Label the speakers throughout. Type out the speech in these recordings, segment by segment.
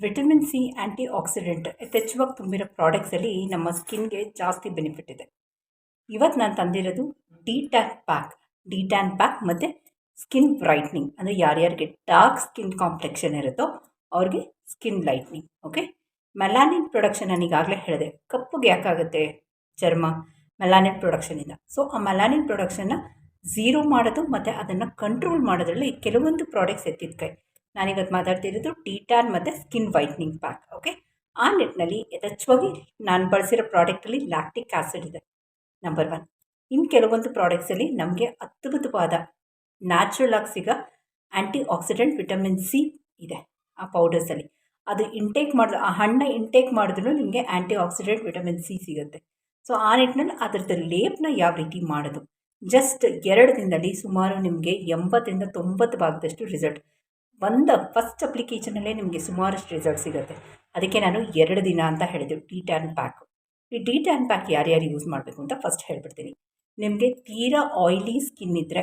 Speaker 1: Vitamin C ಆ್ಯಂಟಿ accident ಯಥೇಚ್ಛವಾಗಿ ತುಂಬಿರೋ ಪ್ರಾಡಕ್ಟ್ಸಲ್ಲಿ ನಮ್ಮ ಸ್ಕಿನ್ಗೆ ಜಾಸ್ತಿ ಬೆನಿಫಿಟ್ ಇದೆ. ಇವತ್ತು ನಾನು ತಂದಿರೋದು de tan pack de tan pack ಮತ್ತು ಸ್ಕಿನ್ ಬ್ರೈಟ್ನಿಂಗ್ ಅಂದರೆ ಯಾರ್ಯಾರಿಗೆ ಡಾರ್ಕ್ ಸ್ಕಿನ್ ಕಾಂಪ್ಲೆಕ್ಷನ್ ಇರುತ್ತೋ ಅವ್ರಿಗೆ skin lightening okay melanin production ನಾನು ಈಗಾಗಲೇ ಹೇಳಿದೆ. ಕಪ್ಪುಗೆ ಯಾಕಾಗುತ್ತೆ ಚರ್ಮ? ಮೆಲಾನಿನ್ ಪ್ರೊಡಕ್ಷನಿಂದ ಸೊ ಆ ಮೆಲಾನಿನ್ ಪ್ರೊಡಕ್ಷನ್ನ ಝೀರೋ ಮಾಡೋದು ಮತ್ತು ಅದನ್ನು ಕಂಟ್ರೋಲ್ ಮಾಡೋದ್ರಲ್ಲಿ ಕೆಲವೊಂದು ಪ್ರಾಡಕ್ಟ್ಸ್ ಎತ್ತಿದ ಕೈ. ನಾನಿವತ್ತು ಮಾತಾಡ್ತಿರೋದು ಟೀಟಾನ್ ಮತ್ತು ಸ್ಕಿನ್ ವೈಟ್ನಿಂಗ್ ಪ್ಯಾಕ್ ಓಕೆ ಆ ನಿಟ್ಟಿನಲ್ಲಿ ಯಥೇಚ್ಛವಾಗಿ ನಾನು ಬಳಸಿರೋ ಪ್ರಾಡಕ್ಟಲ್ಲಿ ಲ್ಯಾಕ್ಟಿಕ್ ಆ್ಯಸಿಡ್ ಇದೆ. ನಂಬರ್ ಒನ್ ಇನ್ನು ಕೆಲವೊಂದು ಪ್ರಾಡಕ್ಟ್ಸಲ್ಲಿ ನಮಗೆ ಅದ್ಭುತವಾದ ನ್ಯಾಚುರಲ್ ಆಗಿ ಸಿಗೋ ಆ್ಯಂಟಿ ಆಕ್ಸಿಡೆಂಟ್ ವಿಟಮಿನ್ ಸಿ ಇದೆ ಆ ಪೌಡರ್ಸಲ್ಲಿ. ಅದು ಇಂಟೇಕ್ ಮಾಡಿದ, ಆ ಹಣ್ಣು ಇಂಟೇಕ್ ಮಾಡಿದ್ರು ನಿಮಗೆ ಆ್ಯಂಟಿ ಆಕ್ಸಿಡೆಂಟ್ ವಿಟಮಿನ್ ಸಿ ಸಿಗುತ್ತೆ. ಸೊ ಆ ನಿಟ್ಟಿನಲ್ಲಿ ಅದರದ್ದು ಲೇಪ್ನ ಯಾವ ರೀತಿ ಮಾಡೋದು? ಜಸ್ಟ್ ಎರಡು ದಿನದಲ್ಲಿ ಸುಮಾರು ನಿಮಗೆ ಎಂಬತ್ತರಿಂದ ತೊಂಬತ್ತು ಭಾಗದಷ್ಟು ರಿಸಲ್ಟ್ ಒಂದು ಫಸ್ಟ್ ಅಪ್ಲಿಕೇಶನಲ್ಲೇ ನಿಮಗೆ ಸುಮಾರಷ್ಟು ರಿಸಲ್ಟ್ ಸಿಗುತ್ತೆ. ಅದಕ್ಕೆ ನಾನು ಎರಡು ದಿನ ಅಂತ ಹೇಳಿದೆ ಟಿ ಟ್ಯಾನ್ ಪ್ಯಾಕ್ ಈ ಟಿ ಟ್ಯಾನ್ ಪ್ಯಾಕ್ ಯಾರ್ಯಾರು ಯೂಸ್ ಮಾಡಬೇಕು ಅಂತ ಫಸ್ಟ್ ಹೇಳ್ಬಿಡ್ತೀನಿ. ನಿಮಗೆ ತೀರಾ ಆಯಿಲಿ ಸ್ಕಿನ್ ಇದ್ದರೆ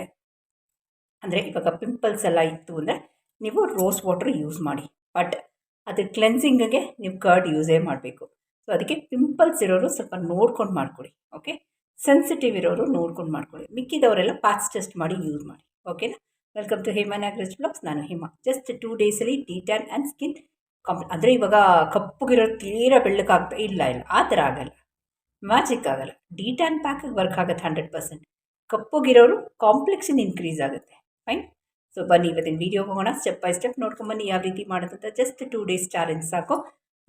Speaker 1: ಅಂದರೆ ಇವಾಗ ಪಿಂಪಲ್ಸ್ ಎಲ್ಲ ಇತ್ತು ಅಂದರೆ ನೀವು ರೋಸ್ ವಾಟ್ರ್ ಯೂಸ್ ಮಾಡಿ. ಬಟ್ ಅದು ಕ್ಲೆನ್ಸಿಂಗಿಗೆ ನೀವು ಕರ್ಡ್ ಯೂಸೇ ಮಾಡಬೇಕು. ಸೊ ಅದಕ್ಕೆ ಪಿಂಪಲ್ಸ್ ಇರೋರು ಸ್ವಲ್ಪ ನೋಡ್ಕೊಂಡು ಮಾಡ್ಕೊಳ್ಳಿ ಓಕೆ ಸೆನ್ಸಿಟಿವ್ ಇರೋರು ನೋಡ್ಕೊಂಡು ಮಾಡ್ಕೊಳ್ಳಿ ಮಿಕ್ಕಿದವರೆಲ್ಲ ಪ್ಯಾಚ್ ಟೆಸ್ಟ್ ಮಾಡಿ ಯೂಸ್ ಮಾಡಿ ಓಕೆನಾ welcome to Hima Nagaraj blogs ನಾನು ಹಿಮಾ ಜಸ್ಟ್ ಟೂ ಡೇಸಲ್ಲಿ ಡಿಟ್ಯಾನ್ ಆ್ಯಂಡ್ ಸ್ಕಿನ್ ಕಾಂಪ್ ಅಂದರೆ ಇವಾಗ ಕಪ್ಪುಗಿರೋ ತೀರ ಬೆಳ್ಳಕ್ಕಾಗ್ತಾ ಇಲ್ಲ ಇಲ್ಲ. ಆ ಥರ ಆಗಲ್ಲ. ಮ್ಯಾಜಿಕ್ ಆಗಲ್ಲ. ಡಿಟ್ಯಾನ್ ಪ್ಯಾಕಿಗೆ ವರ್ಕ್ ಆಗುತ್ತೆ ಹಂಡ್ರೆಡ್ ಪರ್ಸೆಂಟ್ ಕಪ್ಪಗಿರೋರು ಕಾಂಪ್ಲೆಕ್ಸನ್ ಇನ್ಕ್ರೀಸ್ ಆಗುತ್ತೆ. ಫೈನ್ ಸೊ ಬನ್ನಿ, ಇವತ್ತಿನ ವಿಡಿಯೋ ಹೋಗೋಣ. ಸ್ಟೆಪ್ ಬೈ ಸ್ಟೆಪ್ ನೋಡ್ಕೊಂಬನ್ನಿ ಯಾವ ರೀತಿ ಮಾಡೋದಂತ ಜಸ್ಟ್ ಟೂ ಡೇಸ್ ಚಾಲೆಂಜ್ ಸಾಕು.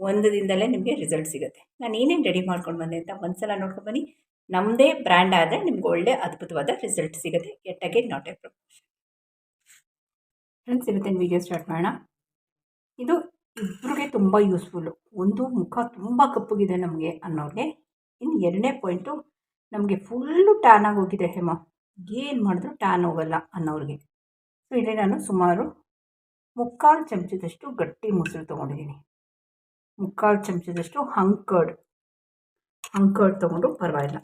Speaker 1: ಒಂದು ದಿನದಲ್ಲೇ ನಿಮಗೆ ರಿಸಲ್ಟ್ ಸಿಗುತ್ತೆ. ನಾನು ಏನೇನು ರೆಡಿ ಮಾಡ್ಕೊಂಡು ಬಂದೆ ಅಂತ ಒಂದ್ಸಲ ನೋಡ್ಕೊಂಬನ್ನಿ. ನಮ್ಮದೇ ಬ್ರ್ಯಾಂಡ್ ಆದರೆ ನಿಮ್ಗೆ ಒಳ್ಳೆ ಅದ್ಭುತವಾದ ರಿಸಲ್ಟ್ ಸಿಗುತ್ತೆ. At again not a promotion friends ಇವತ್ತಿನ ವೀಡಿಯೋ ಸ್ಟಾರ್ಟ್ ಮಾಡೋಣ. ಇದು ಇಬ್ಬರಿಗೆ ತುಂಬ ಯೂಸ್ಫುಲ್ಲು ಒಂದು ಮುಖ ತುಂಬ ಕಪ್ಪಗಿದೆ ನಮಗೆ ಅನ್ನೋರಿಗೆ. ಇನ್ನು ಎರಡನೇ ಪಾಯಿಂಟು ನಮಗೆ ಫುಲ್ಲು ಟ್ಯಾನ್ ಆಗಿ ಹೋಗಿದೆ ಹೇಮ. ಏನು ಮಾಡಿದ್ರು ಟ್ಯಾನ್ ಹೋಗಲ್ಲ ಅನ್ನೋರಿಗೆ. ಸೊ ಇಲ್ಲಿ ನಾನು ಸುಮಾರು ಮುಕ್ಕಾಲು ಚಮಚದಷ್ಟು ಗಟ್ಟಿ ಮೊಸರು ತೊಗೊಂಡಿದ್ದೀನಿ. ಮುಕ್ಕಾಲು ಚಮಚದಷ್ಟು ಹಂಕರ್ಡ್ ಹಂಕರ್ಡ್ ತೊಗೊಂಡು ಪರವಾಗಿಲ್ಲ.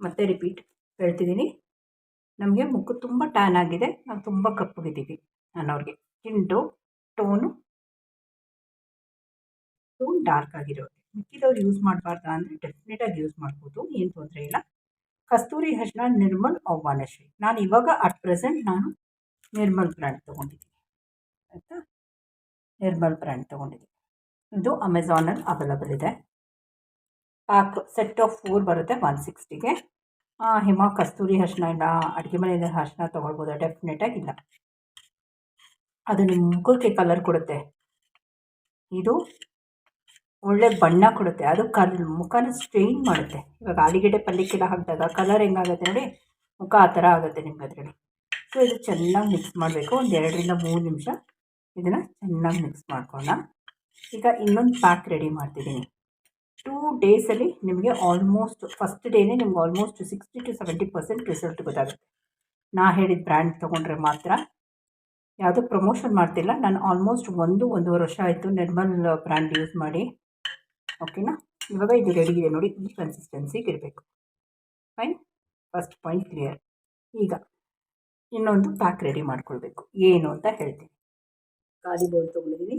Speaker 1: ಮತ್ತೆ ರಿಪೀಟ್ ಹೇಳ್ತಿದ್ದೀನಿ. ನಮಗೆ ಮುಖ ತುಂಬ ಟ್ಯಾನ್ ಆಗಿದೆ, ನಾವು ತುಂಬ ಕಪ್ಪಗಿದ್ದೀವಿ. ಅನ್ನೋರಿಗೆ ಸ್ಕಿನ್ಡು ಟೋನು, ಟೋನ್ ಡಾರ್ಕ್ ಆಗಿರೋದು. ಮಿಕ್ಕಿದವ್ರು ಯೂಸ್ ಮಾಡಬಾರ್ದಾ ಅಂದರೆ ಡೆಫಿನೆಟಾಗಿ ಯೂಸ್ ಮಾಡ್ಬೋದು, ಏನು ತೊಂದರೆ ಇಲ್ಲ. ಕಸ್ತೂರಿ ಹರ್ಷಣ ನಿರ್ಮಲ್ ಔವಾನಶ್ರೀ ನಾನು ಇವಾಗ ಅಟ್ ಪ್ರೆಸೆಂಟ್ ನಾನು ನಿರ್ಮಲ್ ಬ್ರ್ಯಾಂಡ್ ತೊಗೊಂಡಿದ್ದೀನಿ. ಆಯಿತಾ? ನಿರ್ಮಲ್ ಬ್ರ್ಯಾಂಡ್ ತೊಗೊಂಡಿದ್ದೀನಿ. ಇದು ಅಮೆಝಾನಲ್ಲಿ ಅವೈಲಬಲ್ ಇದೆ. ಪ್ಯಾಕ್ ಸೆಟ್ ಆಫ್ ಫೋರ್ ಬರುತ್ತೆ ಒನ್ ಸಿಕ್ಸ್ಟಿಗೆ. ಹಿಮ ಕಸ್ತೂರಿ ಹರ್ಷಣ ಇಲ್ಲ ಅಡುಗೆ ಮನೆಯಿಂದ ಹರ್ಷಣ ತೊಗೊಳ್ಬೋದಾ. ಡೆಫಿನೆಟಾಗಿ ಇಲ್ಲ ಅದು ನಿಮ್ಮ ಮುಖಕ್ಕೆ ಕಲರ್ ಕೊಡುತ್ತೆ. ಇದು ಒಳ್ಳೆ ಬಣ್ಣ ಕೊಡುತ್ತೆ. ಅದು ಕಲ್ ಮುಖನ ಸ್ಟ್ರೈನ್ ಮಾಡುತ್ತೆ. ಇವಾಗ ಆಲಿಗೆಡ್ಡೆ ಪಲ್ಯಕ್ಕೆಲ್ಲ ಹಾಕಿದಾಗ ಕಲರ್ ಹೆಂಗಾಗುತ್ತೆ ನೋಡಿ, ಮುಖ ಆ ಥರ ಆಗುತ್ತೆ ನಿಮ್ಗೆ ಅದರಲ್ಲಿ. ಸೊ ಇದು ಚೆನ್ನಾಗಿ ಮಿಕ್ಸ್ ಮಾಡಬೇಕು. ಒಂದು ಎರಡರಿಂದ ಮೂರು ನಿಮಿಷ ಇದನ್ನು ಚೆನ್ನಾಗಿ ಮಿಕ್ಸ್ ಮಾಡ್ಕೊಳ್ಳೋಣ. ಈಗ ಇನ್ನೊಂದು ಪ್ಯಾಕ್ ರೆಡಿ ಮಾಡ್ತಿದ್ದೀನಿ. ಟೂ ಡೇಸಲ್ಲಿ ನಿಮಗೆ ಆಲ್ಮೋಸ್ಟ್ ಫಸ್ಟ್ ಡೇನೇ ನಿಮ್ಗೆ almost sixty to seventy percent result ಗೊತ್ತಾಗುತ್ತೆ. ನಾ ಹೇಳಿದ ಬ್ರ್ಯಾಂಡ್ ತೊಗೊಂಡ್ರೆ ಮಾತ್ರ ಯಾವುದೂ ಪ್ರಮೋಷನ್ ಮಾಡ್ತಿಲ್ಲ. ನಾನು ಆಲ್ಮೋಸ್ಟ್ ಒಂದು, ಒಂದೂವರೆ ವರ್ಷ ಆಯಿತು ನಿರ್ಮಲ್ ಬ್ರ್ಯಾಂಡ್ ಯೂಸ್ ಮಾಡಿ. ಓಕೆನಾ ಇವಾಗ ಇದು ರೆಡಿ ಇದೆ ನೋಡಿ, ಈ ಕನ್ಸಿಸ್ಟೆನ್ಸಿಗೆ ಇರಬೇಕು. ಫೈನ್ ಫಸ್ಟ್ ಪಾಯಿಂಟ್ ಕ್ಲಿಯರ್ ಈಗ ಇನ್ನೊಂದು ಪ್ಯಾಕ್ ರೆಡಿ ಮಾಡ್ಕೊಳ್ಬೇಕು. ಏನು ಅಂತ ಹೇಳ್ತೀನಿ. ಖಾಲಿ ಬೌಲ್ ತೊಗೊಂಡಿದ್ದೀನಿ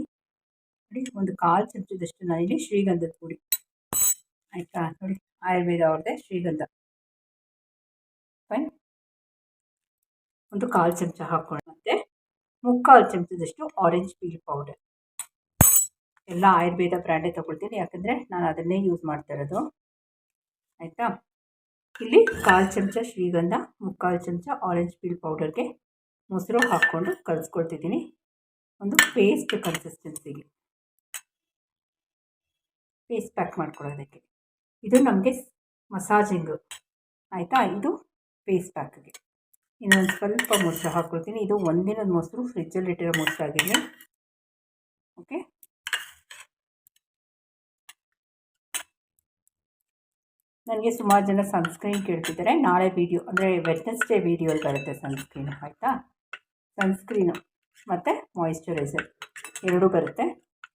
Speaker 1: ನೋಡಿ, ಒಂದು ಕಾಲು ಚಮಚದಷ್ಟು ನಾನಿಲ್ಲಿ ಶ್ರೀಗಂಧದ ಪುಡಿ. ಆಯಿತಾ? ನೋಡಿ, ಆಯುರ್ವೇದ ಅವ್ರದ್ದೇ ಶ್ರೀಗಂಧ. ಫೈನ್ ಒಂದು ಕಾಲು ಚಮಚ ಮತ್ತು ಮುಕ್ಕಾಲು ಚಮಚದಷ್ಟು ಆರೆಂಜ್ ಪೀಲ್ ಪೌಡರ್ ಎಲ್ಲ ಆಯುರ್ವೇದ ಬ್ರ್ಯಾಂಡೇ ತೊಗೊಳ್ತೀನಿ. ಯಾಕಂದರೆ ನಾನು ಅದನ್ನೇ ಯೂಸ್ ಮಾಡ್ತಾ ಇರೋದು. ಆಯಿತಾ? ಇಲ್ಲಿ ಕಾಲು ಚಮಚ ಶ್ರೀಗಂಧ, ಮುಕ್ಕಾಲು ಚಮಚ ಆರೆಂಜ್ ಪೀಲ್ ಪೌಡರ್ಗೆ ಮೊಸರು ಹಾಕ್ಕೊಂಡು ಕಲಿಸ್ಕೊಳ್ತಿದ್ದೀನಿ. ಒಂದು ಪೇಸ್ಟ್ ಕನ್ಸಿಸ್ಟೆನ್ಸಿಗೆ ಪೇಸ್ಟ್ ಪ್ಯಾಕ್ ಮಾಡ್ಕೊಳ್ಳೋದಕ್ಕೆ. ಇದು ನಮಗೆ ಮಸಾಜಿಂಗು ಆಯಿತಾ? ಇದು ಪೇಸ್ಟ್ ಪ್ಯಾಕ್ಗೆ ಇನ್ನೊಂದು ಸ್ವಲ್ಪ ಮೊಸರು ಹಾಕ್ಕೊಳ್ತೀನಿ. ಇದು ಒಂದಿನದ ಮೊಸರು, ಫ್ರಿಜ್ಜಲ್ಲಿ ಇಟ್ಟಿರೋ ಮೊಸರು ಆಗಿದೆ ಓಕೆ? ನನಗೆ ಸುಮಾರು ಜನ ಸನ್ಸ್ಕ್ರೀನ್ ಕೇಳ್ತಿದ್ದಾರೆ. ನಾಳೆ ವೀಡಿಯೋ, ಅಂದರೆ ವೆಡ್ನೆಸ್ಡೇ ವೀಡಿಯೋಲ್ಲಿ ಬರುತ್ತೆ ಸನ್ಸ್ಕ್ರೀನು, ಆಯಿತಾ? ಸನ್ಸ್ಕ್ರೀನು ಮತ್ತು ಮಾಯಿಶ್ಚರೈಸರ್ ಎರಡೂ ಬರುತ್ತೆ.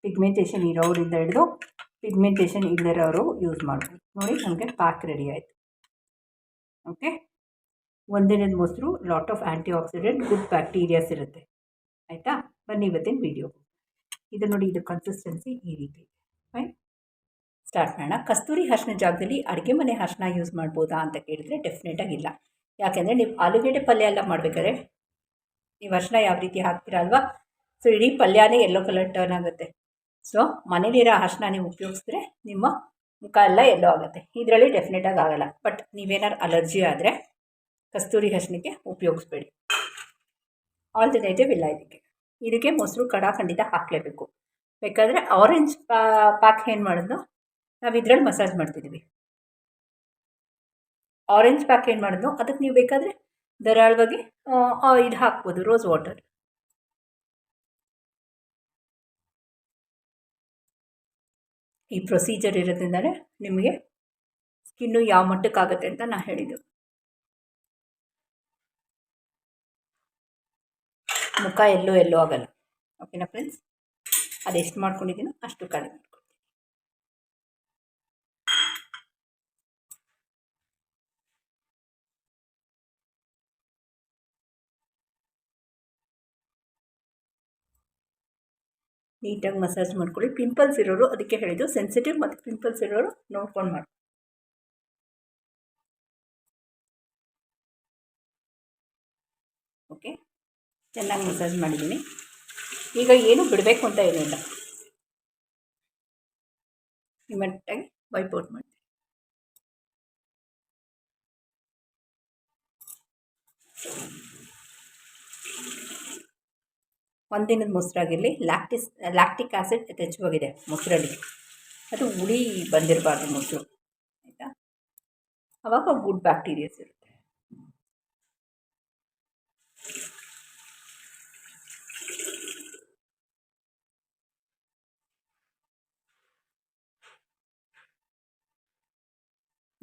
Speaker 1: ಪಿಗ್ಮೆಂಟೇಷನ್ ಇರೋರಿಂದ ಹಿಡಿದು ಪಿಗ್ಮೆಂಟೇಷನ್ ಇಲ್ಲದಿರೋರು ಯೂಸ್ ಮಾಡ್ಬೋದು. ನೋಡಿ, ನಮಗೆ ಪ್ಯಾಕ್ ರೆಡಿ ಆಯಿತು. ಓಕೆ? ಒಂದಿನದ ಮೊಸರು lot of antioxidant good bacterias ಇರುತ್ತೆ. ಆಯಿತಾ? ಬನ್ನಿ ಇವತ್ತಿನ ವೀಡಿಯೋ ಇದು ನೋಡಿ ಇದು ಕನ್ಸಿಸ್ಟೆನ್ಸಿ ಈ ರೀತಿ. ಫೈನ್ ಸ್ಟಾರ್ಟ್ ಮಾಡೋಣ. ಕಸ್ತೂರಿ ಅರಿಶಿನ ಜಾಗದಲ್ಲಿ ಅಡುಗೆ ಮನೆ ಅರಿಶಿನ ಯೂಸ್ ಮಾಡ್ಬೋದಾ ಅಂತ ಕೇಳಿದ್ರೆ ಡೆಫಿನೆಟಾಗಿ ಇಲ್ಲ. ಯಾಕೆಂದರೆ ನೀವು ಆಲೂಗೆಡ್ಡೆ ಪಲ್ಯ ಎಲ್ಲ ಮಾಡಬೇಕಾದ್ರೆ ನೀವು ಅರ್ಶಿನ ಯಾವ ರೀತಿ ಹಾಕ್ತೀರಾ ಅಲ್ವಾ? ಸೊ ಇಡೀ ಪಲ್ಯನೇ ಎಲ್ಲೋ ಕಲರ್ ಟರ್ನ್ ಆಗುತ್ತೆ. ಸೊ ಮನೇಲಿರೋ ಅರಿಶಿನ ನೀವು ಉಪಯೋಗಿಸಿದ್ರೆ ನಿಮ್ಮ ಮುಖ ಎಲ್ಲ ಎಲ್ಲೋ ಆಗುತ್ತೆ. ಇದರಲ್ಲಿ ಡೆಫಿನೆಟಾಗಿ ಆಗೋಲ್ಲ. ಬಟ್ ನೀವೇನಾದ್ರು ಅಲರ್ಜಿ ಆದರೆ ಕಸ್ತೂರಿ ಹಸನಿಗೆ ಉಪಯೋಗಿಸ್ಬೇಡಿ. ಆಲ್ಟರ್ನೇಟಿವ್ ಇಲ್ಲ ಇದಕ್ಕೆ. ಇದಕ್ಕೆ ಮೊಸರು ಕಡ ಖಂಡಿತ ಹಾಕಲೇಬೇಕು. ಬೇಕಾದರೆ ಆರೆಂಜ್ ಪ್ಯಾಕ್ ಏನು ಮಾಡೋದು ನಾವು ಇದ್ರಲ್ಲಿ ಮಸಾಜ್ ಮಾಡ್ತಿದ್ದೀವಿ ಆರೆಂಜ್ ಪ್ಯಾಕ್ ಏನು ಮಾಡಿದ್ನೋ ಅದಕ್ಕೆ ನೀವು ಬೇಕಾದರೆ ಧಾರಾಳವಾಗಿ ಇದು ಹಾಕ್ಬೋದು ರೋಸ್ ವಾಟರ್ ಈ ಪ್ರೊಸೀಜರ್ ಇರೋದ್ರಿಂದಲೇ ನಿಮಗೆ ಸ್ಕಿನ್ನು ಯಾವ ಮಟ್ಟಕ್ಕಾಗುತ್ತೆ ಅಂತ ನಾನು ಹೇಳಿದ್ದು. ಮುಖ ಎಲ್ಲೋ ಎಲ್ಲೋ ಆಗಲ್ಲ. ಓಕೆನಾ ಫ್ರೆಂಡ್ಸ್ ಅದೆಷ್ಟು ಮಾಡ್ಕೊಂಡಿದ್ದೀನೋ ಅಷ್ಟು ಕಡಿಮೆ ನೀಟಾಗಿ ಮಸಾಜ್ ಮಾಡ್ಕೊಳ್ಳಿ ಪಿಂಪಲ್ಸ್ ಇರೋರು ಅದಕ್ಕೆ ಹೇಳಿದ್ದು ಸೆನ್ಸಿಟಿವ್ ಮತ್ತು ಪಿಂಪಲ್ಸ್ ಇರೋರು ನೋಡ್ಕೊಂಡು ಮಾಡಿ ಚೆನ್ನಾಗಿ ಮಸಾಜ್ ಮಾಡಿದ್ದೀನಿ. ಈಗ ಏನು ಬಿಡಬೇಕು ಅಂತ ಏನಿಲ್ಲ ನಿಮ್ಮಟ್ಟಾಗಿ ವೈಪೌಟ್ ಮಾಡಿ ಒಂದಿನದ ಮೊಸರಾಗಿರಲಿ ಲ್ಯಾಕ್ಟಿಸ್, ಲ್ಯಾಕ್ಟಿಕ್ ಆ್ಯಸಿಡ್ ಯಥೇಚ್ಛವಾಗಿದೆ ಮೊಸರಲ್ಲಿ. ಅದು ಹುಳಿ ಬಂದಿರಬಾರ್ದು ಮೊಸರು. ಆಯಿತಾ? ಅವಾಗ ಗುಡ್ ಬ್ಯಾಕ್ಟೀರಿಯಾಸ್ ಇರುತ್ತೆ.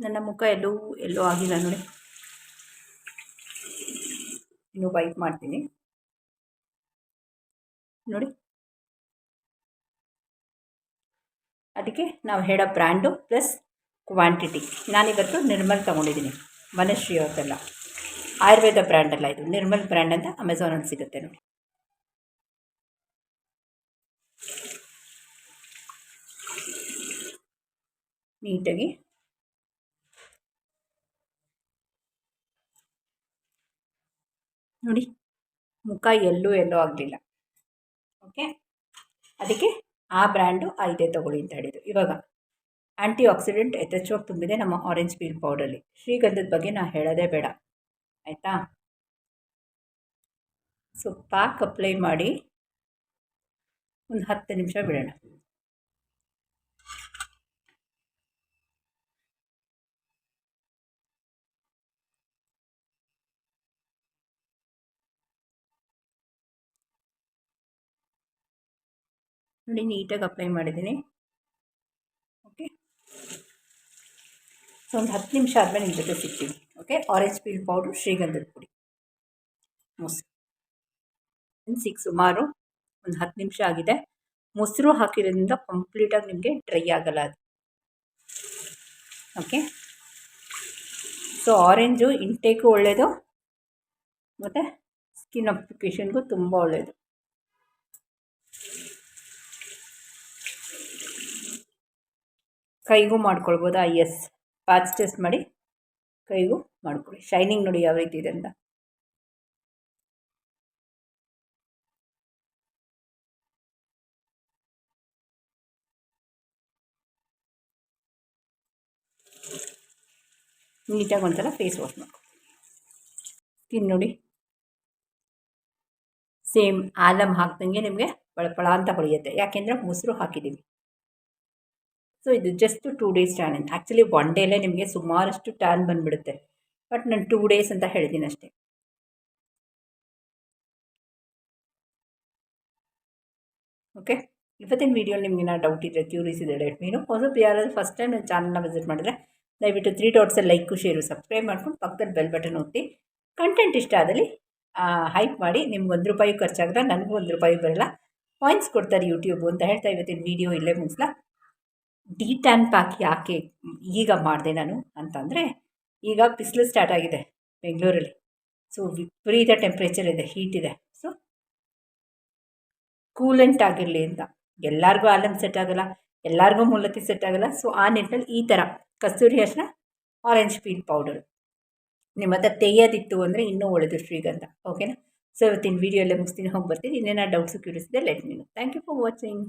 Speaker 1: ನನ್ನ ಮುಖ ಎಲ್ಲೂ, ಎಲ್ಲೋ ಆಗಿಲ್ಲ ನೋಡಿ. ಇನ್ನು ವೈಪ್ ಮಾಡ್ತೀನಿ. ನೋಡಿ. ಅದಕ್ಕೆ ನಾವು ಹೇಳೋ ಬ್ರ್ಯಾಂಡು ಪ್ಲಸ್ ಕ್ವಾಂಟಿಟಿ ನಾನಿವತ್ತು ನಿರ್ಮಲ್ ತೊಗೊಂಡಿದ್ದೀನಿ. ಮನಶ್ರೀ ಅವ್ರದ್ದೆಲ್ಲ. ಆಯುರ್ವೇದ ಬ್ರ್ಯಾಂಡ್ ಅಲ್ಲ ಇದು. ನಿರ್ಮಲ್ ಬ್ರ್ಯಾಂಡ್ ಅಂತ ಅಮೆಝಾನಲ್ಲಿ ಸಿಗುತ್ತೆ ನೋಡಿ. ನೀಟಾಗಿ ನೋಡಿ. ಮುಖ ಎಲ್ಲೂ ಎಲ್ಲೂ ಆಗಲಿಲ್ಲ. ಓಕೆ ಅದಕ್ಕೆ ಆ ಬ್ರ್ಯಾಂಡು ಇದೇ ತೊಗೊಳ್ಳಿ ಅಂತ ಹೇಳಿದ್ದು ಇವಾಗ ಆ್ಯಂಟಿ ಆಕ್ಸಿಡೆಂಟ್ ಯಥೇಚ್ಛವಾಗಿ ತುಂಬಿದೆ ನಮ್ಮ ಆರೆಂಜ್ ಪೀಲ್ ಪೌಡರಲ್ಲಿ ಶ್ರೀಗಂಧದ ಬಗ್ಗೆ ನಾನು ಹೇಳೋದೇ ಬೇಡ. ಆಯಿತಾ? ಸೊ ಪ್ಯಾಕ್ ಅಪ್ಲೈ ಮಾಡಿ ಒಂದು ಹತ್ತು ನಿಮಿಷ ಬಿಡೋಣ. ನೋಡಿ, ನೀಟಾಗಿ ಅಪ್ಲೈ ಮಾಡಿದ್ದೀನಿ. ಓಕೆ ಸೊ ಒಂದು ಹತ್ತು ನಿಮಿಷ ಆದಮೇಲೆ ನಿಮ್ಮ ಜೊತೆ ಸಿಗ್ತೀವಿ ಓಕೆ ಆರೆಂಜ್ ಪೀಲ್ ಪೌಡ್ರು ಶ್ರೀಗಂಧದ ಪುಡಿ. ಮೊಸರು. ಸಿಕ್ಸ್ ಸುಮಾರು ಒಂದು ಹತ್ತು ನಿಮಿಷ ಆಗಿದೆ. ಮೊಸರು ಹಾಕಿರೋದ್ರಿಂದ ಕಂಪ್ಲೀಟಾಗಿ ನಿಮಗೆ ಡ್ರೈ ಆಗಲ್ಲ ಅದು. ಓಕೆ ಸೊ ಆರೆಂಜು ಇಂಟೇಕು ಒಳ್ಳೆಯದು ಮತ್ತು ಸ್ಕಿನ್ ಅಪ್ಲಿಕೇಶನ್ಗೂ ತುಂಬ ಒಳ್ಳೆಯದು ಕೈಗೂ ಮಾಡ್ಕೊಳ್ಬೋದಾ? ಎಸ್ ಪ್ಯಾಚ್ ಟೆಸ್ಟ್ ಮಾಡಿ ಕೈಗೂ ಮಾಡ್ಕೊಳ್ಳಿ ಶೈನಿಂಗ್ ನೋಡಿ ಯಾವ ರೀತಿ ಇದೆ ಅಂತ. ನೀಟಾಗಿ ಒಂಥರ ಫೇಸ್ ವಾಶ್ ಮಾಡ್ಕೊಳ್ಳಿ ಸ್ಕಿನ್ ನೋಡಿ ಸೇಮ್ ಆಲಮ್ ಹಾಕ್ದಂಗೆ ನಿಮಗೆ ಪಳಪಳ ಅಂತ ಹೊಳೆಯುತ್ತೆ. ಯಾಕೆಂದರೆ ಮೊಸರು ಹಾಕಿದ್ದೀವಿ. ಸೊ ಇದು just two days challenge actually one ಡೇಲೇ ನಿಮಗೆ ಸುಮಾರಷ್ಟು ಟ್ಯಾನ್ ಬಂದುಬಿಡುತ್ತೆ. ಬಟ್ ನಾನು ಟೂ ಡೇಸ್ ಅಂತ ಹೇಳಿದ್ದೀನಿ ಅಷ್ಟೇ. ಓಕೆ ಇವತ್ತಿನ ವೀಡಿಯೋಲಿ ನಿಮಗೆ ನಾನು ಡೌಟ್ ಇದ್ದರೆ ಕ್ಯೂರಿಯಸ್ ಇದೆ ಲೆಟ್ ಮೀನು ಹೊಸಬ್ ಯಾರಾದರೂ ಫಸ್ಟ್ ಟೈಮ್ ನನ್ನ ಚಾನಲ್ನ ವಿಸಿಟ್ ಮಾಡಿದ್ರೆ, ದಯವಿಟ್ಟು ತ್ರೀ ಡಾಟ್ಸಲ್ಲಿ ಲೈಕು ಶೇರು ಸಬ್ಸ್ಕ್ರೈಬ್ ಮಾಡ್ಕೊಂಡು ಪಕ್ಕದಲ್ಲಿ ಬೆಲ್ ಬಟನ್ ಒತ್ತಿ. ಕಂಟೆಂಟ್ ಇಷ್ಟ ಆದಲ್ಲಿ ಹೈಪ್ ಮಾಡಿ. ನಿಮ್ಗೆ ಒಂದು ರೂಪಾಯಿ ಖರ್ಚಾಗಲ್ಲ ನನಗೂ ಒಂದು ರೂಪಾಯಿ ಬರಲ್ಲ. ಪಾಯಿಂಟ್ಸ್ ಕೊಡ್ತಾರೆ ಯೂಟ್ಯೂಬ್ ಅಂತ ಹೇಳ್ತಾ ಇವತ್ತಿನ ವೀಡಿಯೋ ಇಲ್ಲೇ ಮುಗಿಸ್ಲಾ. ಡಿ ಟ್ಯಾನ್ ಪ್ಯಾಕ್ ಯಾಕೆ ಈಗ ಮಾಡಿದೆ ನಾನು ಅಂತಂದರೆ, ಈಗ ಬಿಸಿಲು ಸ್ಟಾರ್ಟ್ ಆಗಿದೆ ಬೆಂಗಳೂರಲ್ಲಿ. ಸೊ ವಿಪರೀತ ಟೆಂಪ್ರೇಚರ್ ಇದೆ ಹೀಟ್ ಇದೆ. ಸೊ ಕೂಲೆಂಟ್ ಆಗಿರಲಿ ಅಂತ. ಎಲ್ಲರಿಗೂ ಆಲಮ್ ಸೆಟ್ ಆಗೋಲ್ಲ, ಎಲ್ಲರಿಗೂ ಮೂಲತಿ ಸೆಟ್ ಆಗೋಲ್ಲ. ಸೊ ಆ ನಿಟ್ಟಿನಲ್ಲಿ ಈ ಥರ ಕಸ್ತೂರಿ ಅರಿಶಿನ ಆರೆಂಜ್ ಪೀಲ್ ಪೌಡರ್ ನಿಮ್ಮ ಹತ್ರ ತೆಯ್ಯೋದಿತ್ತು ಅಂದರೆ ಇನ್ನೂ ಒಳ್ಳೆಯದು ಶ್ರೀಗಂಧ. ಓಕೆನಾ ಸೊ ಇವತ್ತಿನ ವೀಡಿಯೋ ಮುಗಿಸ್ತೀನಿ, ಹೋಗಿ ಬರ್ತೀನಿ. ಇನ್ನೇನೋ doubts ಕ್ಯೂರಿಸಿದೆ let me know thank you for watching